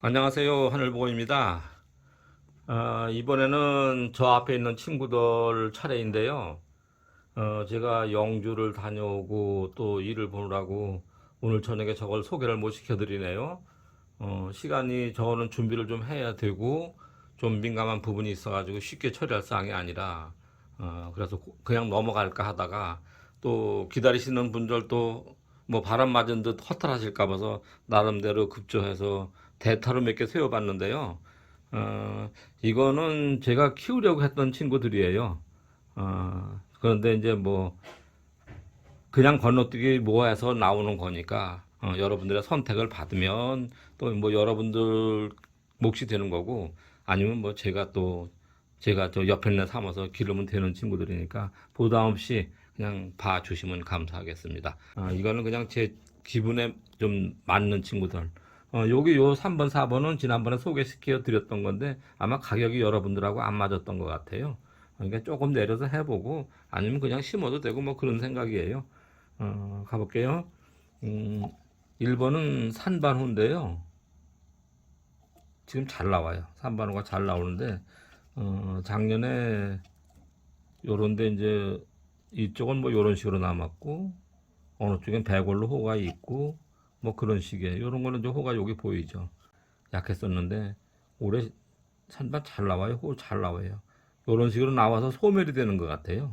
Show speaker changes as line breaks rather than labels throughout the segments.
안녕하세요. 하늘보고입니다. 아, 이번에는 저 앞에 있는 친구들 차례인데요. 어, 제가 영주를 다녀오고 또 일을 보느라고 오늘 저녁에 저걸 소개를 못 시켜드리네요. 어, 시간이 저는 준비를 좀 해야 되고 좀 민감한 부분이 있어 가지고 쉽게 처리할 사항이 아니라 어, 그래서 고- 그냥 넘어갈까 하다가 또 기다리시는 분들도 뭐 바람 맞은 듯 허탈하실까 봐서 나름대로 급조해서 대타로 몇 개 세워봤는데요. 어, 이거는 제가 키우려고 했던 친구들이에요. 어, 그런데 이제 뭐 그냥 건너뛰기 모아서 나오는 거니까 어, 여러분들의 선택을 받으면 또 뭐 여러분들 몫이 되는 거고 아니면 뭐 제가 또 제가 저 옆에 내 삼아서 기르면 되는 친구들이니까 부담 없이 그냥 봐주시면 감사하겠습니다. 아, 이거는 그냥 제 기분에 좀 맞는 친구들. 어, 여기 요 3번, 4번은 지난번에 소개시켜 드렸던 건데 아마 가격이 여러분들하고 안 맞았던 것 같아요. 그러니까 조금 내려서 해보고 아니면 그냥 심어도 되고 뭐 그런 생각이에요. 어, 가볼게요. 음, 1번은 산반호인데요. 지금 잘 나와요. 산반호가 잘 나오는데 어, 작년에 요런데 이제 이쪽은 뭐 요런 식으로 남았고 어느 쪽엔 배골로 호가 있고 뭐 그런 식의 요런 거는 이제 호가 여기 보이죠. 약했었는데 올해 산반 잘 나와요. 호 잘 나와요. 요런 식으로 나와서 소멸이 되는 것 같아요.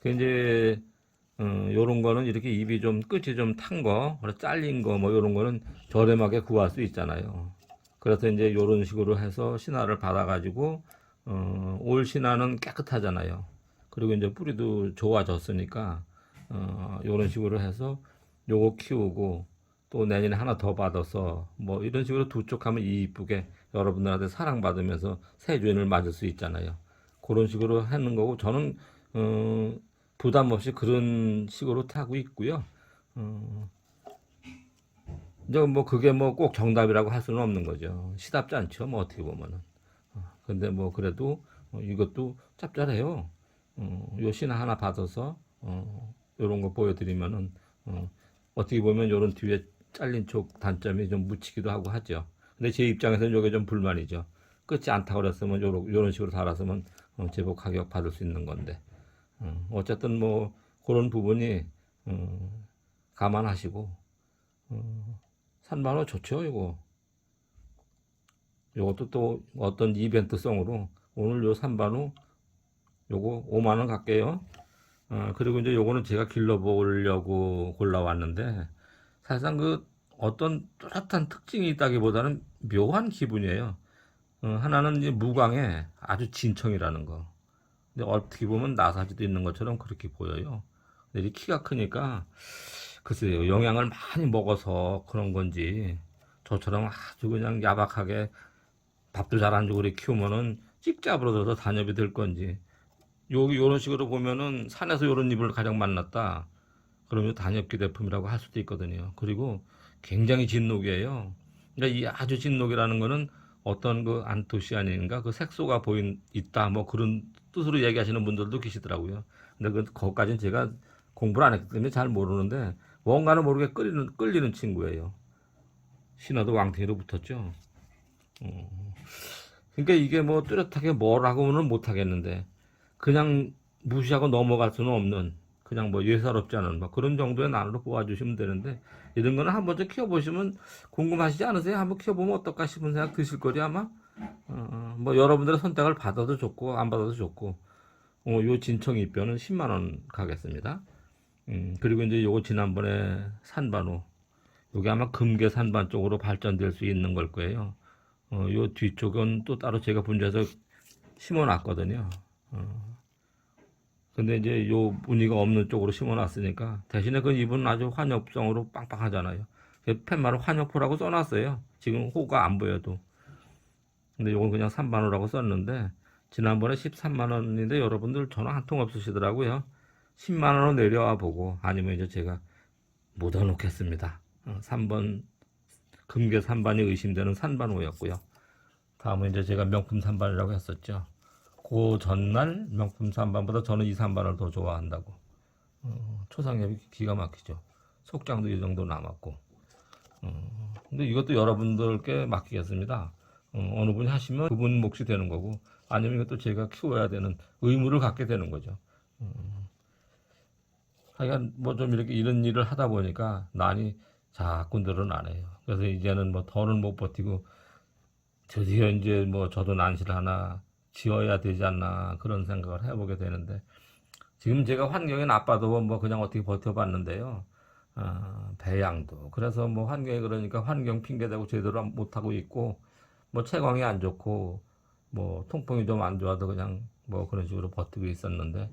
그 이제 어, 요런 거는 이렇게 입이 좀 끝이 좀 탄 거, 잘린 거 뭐 요런 거는 저렴하게 구할 수 있잖아요. 그래서 이제 요런 식으로 해서 신화를 받아가지고 어, 올 신화는 깨끗하잖아요. 그리고 이제 뿌리도 좋아졌으니까 어, 요런 식으로 해서 요거 키우고 또 내년에 하나 더 받아서 뭐 이런 식으로 두 쪽 하면 이쁘게 여러분들한테 사랑받으면서 새 주인을 맞을 수 있잖아요. 그런 식으로 하는 거고 저는 어, 부담 없이 그런 식으로 타고 있고요. 어, 이제 뭐 그게 뭐 꼭 정답이라고 할 수는 없는 거죠. 시답지 않죠. 뭐 어떻게 보면은. 어, 근데 뭐 그래도 어, 이것도 짭짤해요. 어, 요 신화 하나 받아서 어, 요런 거 보여드리면은 어, 어떻게 보면 요런 뒤에 잘린 쪽 단점이 좀 묻히기도 하고 하죠. 근데 제 입장에서는 요게 좀 불만이죠. 끝이 않다고 그랬으면 요런, 식으로 달았으면 어, 제법 가격 받을 수 있는 건데 어, 어쨌든 뭐 그런 부분이 어, 감안하시고 어, 산만호 좋죠 이거 요것도 또 어떤 이벤트성으로 오늘 요 산반호 요거 5만 원 갈게요. 어, 그리고 이제 요거는 제가 길러보려고 골라왔는데 사실상 그 어떤 뚜렷한 특징이 있다기보다는 묘한 기분이에요. 어, 하나는 이제 무광에 아주 진청이라는 거. 근데 어떻게 보면 나사지도 있는 것처럼 그렇게 보여요. 근데 이 키가 크니까 글쎄요 영양을 많이 먹어서 그런 건지 저처럼 아주 그냥 야박하게 밥도 잘 안 주고 이렇게 키우면은 찍잡으로 들어서 단엽이 될 건지 여기 요런 식으로 보면은 산에서 요런 잎을 가장 만났다 그러면 단엽기 대품이라고 할 수도 있거든요. 그리고 굉장히 진녹이에요. 그러니까 이 아주 진녹이라는 거는 어떤 그 안토시아닌가? 그 색소가 보인 있다. 뭐 그런 뜻으로 얘기하시는 분들도 계시더라고요. 근데 그 거기까지는 제가 공부를 안 했기 때문에 잘 모르는데 뭔가는 모르게 끌리는 끌리는 친구예요. 신화도 왕탱이로 붙었죠. 어. 그러니까 이게 뭐 뚜렷하게 뭐라고는 못 하겠는데 그냥 무시하고 넘어갈 수는 없는 그냥 뭐 예사롭지 않은 뭐 그런 정도의 난으로 뽑아주시면 되는데 이런 거는 한 번쯤 키워보시면 궁금하시지 않으세요? 한번 키워보면 어떨까 싶은 생각 드실 거리 아마 어, 뭐 여러분들의 선택을 받아도 좋고 안 받아도 좋고 어, 요 진청 입변은 10만 원 가겠습니다. 음, 그리고 이제 요거 지난번에 산반호 요게 아마 금계 산반 쪽으로 발전될 수 있는 걸 거예요. 어, 요 뒤쪽은 또 따로 제가 분재해서 심어놨거든요. 어. 근데 이제 요 무늬가 없는 쪽으로 심어놨으니까 대신에 그 잎은 아주 환엽성으로 빵빵하잖아요. 그 팻말을 환엽호라고 써놨어요. 지금 호가 안 보여도. 근데 요건 그냥 3만원이라고 썼는데 지난번에 13만원인데 여러분들 전화 한 통 없으시더라고요. 10만원으로 내려와 보고 아니면 이제 제가 묻어 놓겠습니다. 어, 3번 금계 3반이 의심되는 산반호였고요. 다음은 이제 제가 명품 3반이라고 했었죠. 그 전날 명품 3반보다 저는 이 3반을 더 좋아한다고. 어, 초상엽이 기가 막히죠. 속장도 이 정도 남았고. 어, 근데 이것도 여러분들께 맡기겠습니다. 어, 어느 분이 하시면 그분 몫이 되는 거고 아니면 이것도 제가 키워야 되는 의무를 갖게 되는 거죠. 어, 하여간 뭐 좀 이렇게 이런 일을 하다 보니까 난이 자꾸 늘어나네요. 그래서 이제는 뭐 더는 못 버티고 드디어 이제 뭐 저도 난시를 하나 지어야 되지 않나 그런 생각을 해보게 되는데 지금 제가 환경이 나빠도 뭐 그냥 어떻게 버텨봤는데요. 아, 배양도 그래서 뭐 환경이 그러니까 환경 핑계대고 제대로 못하고 있고 뭐 채광이 안 좋고 뭐 통풍이 좀 안 좋아도 그냥 뭐 그런 식으로 버티고 있었는데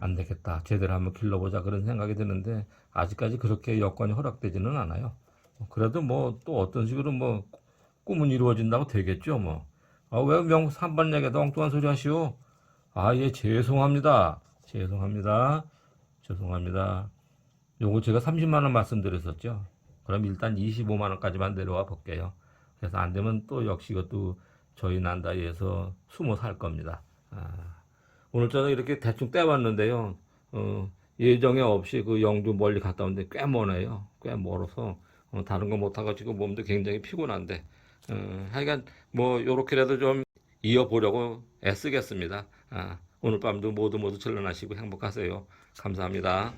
안 되겠다 제대로 한번 길러보자 그런 생각이 드는데 아직까지 그렇게 여건이 허락되지는 않아요. 그래도 뭐 또 어떤 식으로 뭐 꿈은 이루어진다고 되겠죠 뭐. 아, 왜 명, 3번 얘기도 엉뚱한 소리 하시오? 아, 예, 죄송합니다. 죄송합니다. 죄송합니다. 요거 제가 30만원 말씀드렸었죠. 그럼 일단 25만원까지만 내려와 볼게요. 그래서 안 되면 또 역시 이것도 저희 난다이에서 숨어 살 겁니다. 아, 오늘 저는 이렇게 대충 떼봤는데요. 어, 예정에 없이 그 영주 멀리 갔다 오는데 꽤 머네요. 꽤 멀어서 어, 다른 거 못하가지고 몸도 굉장히 피곤한데 어, 하여간 뭐 요렇게라도 좀 이어보려고 애쓰겠습니다. 아, 오늘 밤도 모두 모두 철런하시고 행복하세요. 감사합니다.